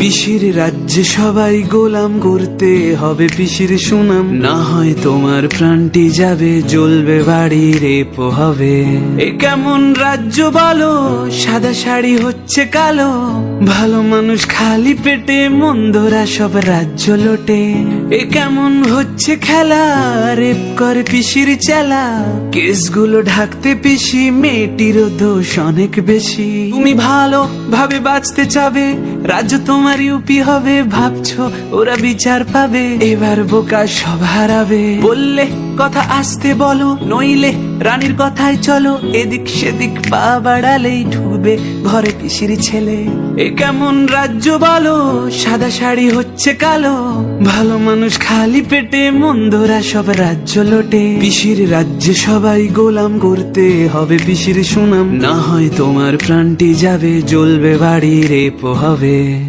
পিসির রাজ্যে সবাই গোলাম করতে হবে পিসির সুনাম। না হয় তোমার প্রাণটি যাবে, জ্বলবে বাড়ি, রেপ হবে। এ কেমন রাজ্য বলো, সাদা শাড়ি হচ্ছে কালো। ভালো মানুষ খালি পেটে, মন্দরা সব রাজ্য লোটে। এ কেমন হচ্ছে খেলা, রেপ করে পিসির চেলা। কেসগুলো ঢাকতে পিসি, মেয়েটিরও দোষ অনেক বেশি। তুমি ভালো ভাবে বাঁচতে চাবে রাজ্য তোমার ইউপি হবে, ভাবছ ওরা বিচার পাবে। এবার বোকা সব হারাবে। বললে কথা আসতে বলো, নইলে রানীর কথায় চলো, এদিক সেদিক পা বাড়ালেই ঢুকবে ঘরে পিসির ছেলে। এ কেমন রাজ্য বলো, সাদা শাড়ি হচ্ছে কালো। ভালো মানুষ খালি পেটে, মন্দরা সব রাজ্য লোটে। পিসির রাজ্যে সবাই গোলাম করতে হবে পিসির সুনাম। না হয় তোমার প্রাণটি যাবে, জ্বলবে বাড়ি রেপ হবে।